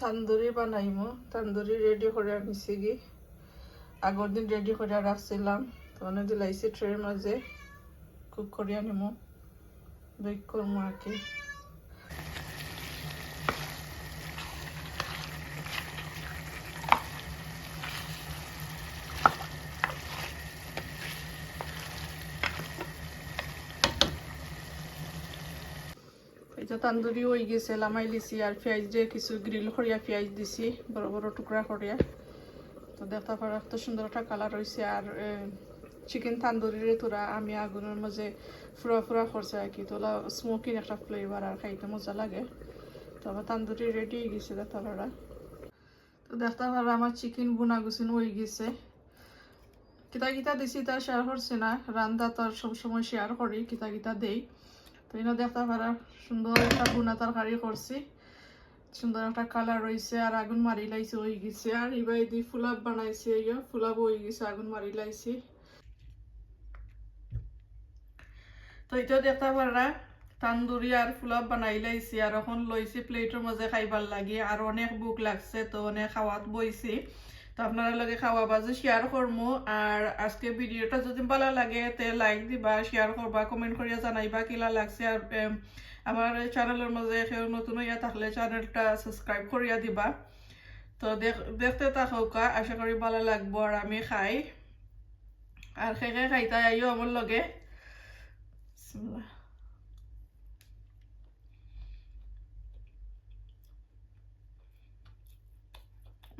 Tandoori বানাইমু। Tandoori ready করে আনিছি গি আগর দিন রেডি করে রাখছিলাম তখন অনেক দিলাইছি ট্রের মাঝে কুক করে আনিমু। দৈক্যর করব এই তান্দুরি হয়ে গেছে, লামাই লিছি আর পেঁয়াজ দিয়ে, কিছু গ্রিল করিয়া পেঁয়াজ দিছি, বড় বড় টুকরা করিয়া তো দেখতে পারো এত সুন্দর একটা কালার হয়েছে আর চিকেন তান্দুরিরে তোরা আমি আগুনের মাঝে ফুরা ফুরা করছে আর কি, তোলা স্মোকিং একটা ফ্লেভার আর খাইতে মজা লাগে। তো আমার তান্দুরি রেডি হয়ে গেছে দেখতে পারা তো দেখতে পারো আমার চিকেন বোনা গুছিন হয়ে গেছে। কিতা কিতা দিছি তা শেয়ার করছি না রান্দা তো আর সবসময় শেয়ার করি কিতা কিতা দেই। তো দেখতে পারা সুন্দর একটা তরকারি করছি। সুন্দর একটা কালার রয়েছে আর আগুন মারি লাইছে হয়ে গেছে। আর এবার দি ফুলাপ বানাইছে ফুলাপ হয়ে গেছে, আগুন মারি লাইছি। তো এটা দেখতে পারা তান্দুরি আর ফুলাপ বানাই লাইছি আর এখন লইছি প্লেটের মাঝে খাইবার লাগে। আর অনেক বুক লাগছে, তো অনেক খাওয়াত বইছি। তো আপনারা লগে খাওয়া বাজে শেয়ার করব আর আজকে ভিডিওটা যদি ভালো লাগে, তে লাইক দিবা শেয়ার করবা কমেন্ট করিয়া জানাইবা কিলা লাগছে। আর আমার চ্যানেলের মাঝে কেউ নতুন হইয়া থাকলে চ্যানেলটা সাবস্ক্রাইব করিয়া দিবা। তো দেখ- দেখতে থাকা আশা করি ভালো লাগবো। আর আমি খাই। আর খেয়ে খাইতে, আইও আমার লগে।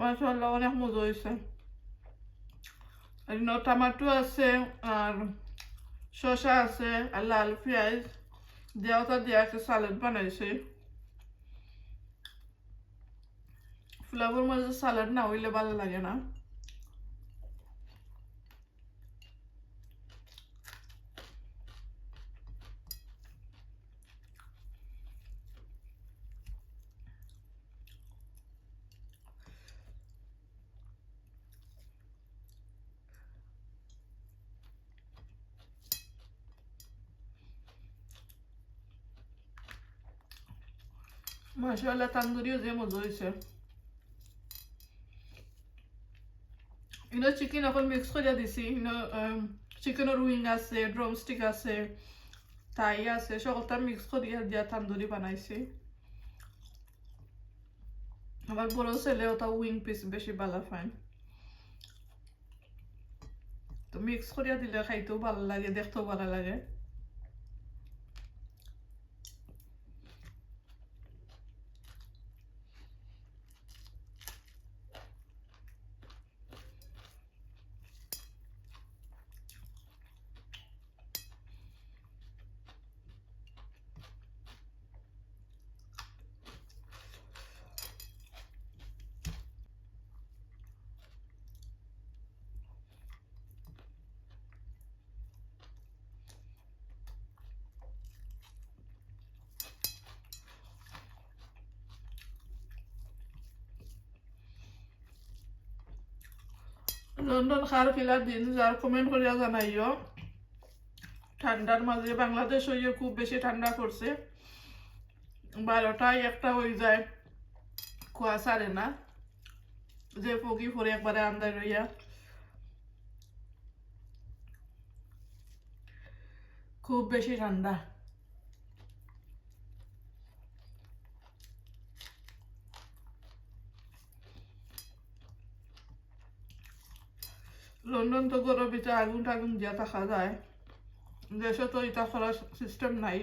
মাশাআল্লাহ অনেক মজা হয়েছে টমাটো আছে আর শসা আছে আর লাল পেঁয়াজ দেওয়াটা দেওয়া একটা সালাদ বানাইছে ফ্লাওয়ার মাঝে সালাদ না হইলে ভালো লাগে না মাশাআল্লাহ তান্দুরিও যে মজা হয়েছে। ইনো চিকেন এখন মিক্স করে দিছি, ইনো চিকেনের উইং আছে ড্রামস্টিক আছে তাই আছে, সকলটা মিক্স করিয়া দিয়া তান্দুরি বানাইছি। আমার বড় ছেলে ওটা উইং পিস বেশি ভালো পায় তো মিক্স করিয়া দিলে খাইতেও ভালো লাগে, দেখতেও ভালো লাগে। লন্ডন খার কিলা দিন যার কমেন্ট করিয়া জানাইও ঠান্ডার মাঝে বাংলাদেশ হইয়ে খুব বেশি ঠান্ডা পড়ছে বারোটায় একটা হয়ে যায় কুয়া সারে না যে পকি ফরে একবারে আন্দায় রইয়া খুব বেশি ঠান্ডা লন্ডন তো গরবিতে আগুন টাগুন দিয়া থাকা যায় দেশে তো এটা করার সিস্টেম নাই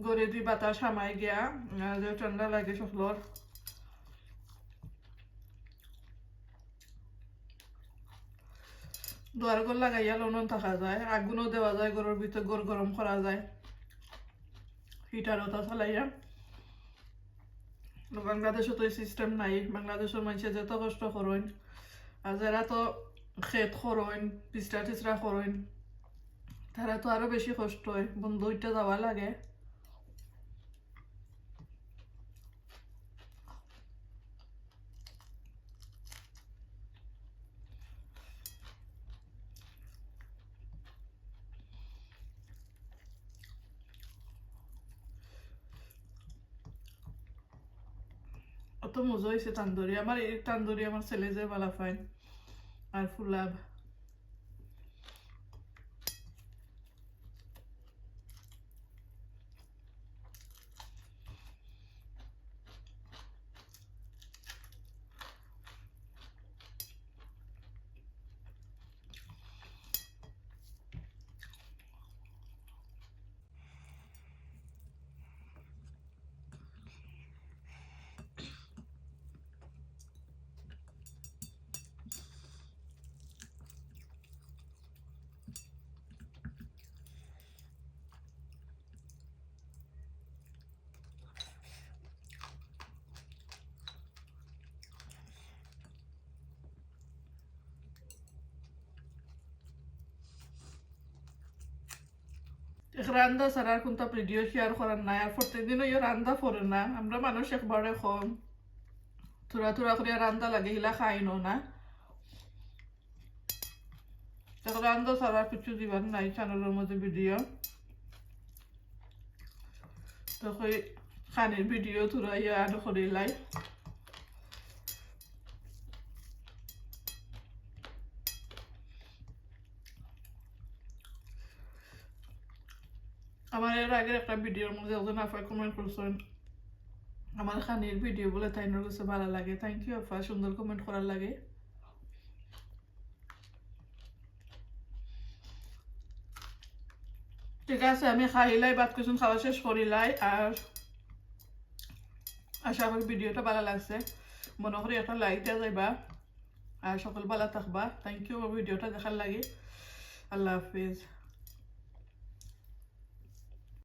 গড়ে দি বাতাস হামাই গিয়া যে ঠান্ডা লাগে সকলর দুয়ার ঘর লাগাইয়া লন্ডন থাকা যায় আগুনও দেওয়া যায় গরুর ভিতরে গর গরম করা যায় হিটারও তা চালাইয়া বাংলাদেশে তো এই সিস্টেম নাই বাংলাদেশের মানুষে যত কষ্ট করেন আর যারা তো খেত করেন পিছরা টিছরা করেন তারা তো আরও বেশি কষ্ট হয় বন্ধু উঠতে যাওয়া লাগে কত মজা হয়েছে তান্দুরি আমার এই তান্দুরি আমার ছেলে যে বালা পায় আর ফুলাব রান্দা ছাড়া আর কোনটা ভিডিও শেয়ার করার নাই আর প্রত্যেকদিনও ইয়ে রান্দা পড়ে না আমরা মানুষ একবারে কম থোড়া থোড়া করে রান্দা লাগে হিলা খাই নো না রান্দা ছাড়া কিছু দিবার নাই চ্যানেলের মধ্যে ভিডিও তখন খানির ভিডিও থোড়া ইয়ে আনো করে লাই আমার এর আগের একটা ভিডিওর মধ্যে একজন আফা কমেন্ট করছেন, আমার খানির ভিডিও বলে তাই কাছে ভালো লাগে। থ্যাংক ইউ আফা, সুন্দর কমেন্ট করার লাগে। ঠিক আছে, আমি খাইলাই বাদ কিছু খাওয়া শেষ করিলাই, আর আশা করি ভিডিওটা ভালো লাগছে। মনে করি একটা লাইক দেওয়া যাইবা, আর সকল ভালো থাকবা। থ্যাংক ইউ ভিডিওটা দেখার লাগে। আল্লাহ হাফিজ।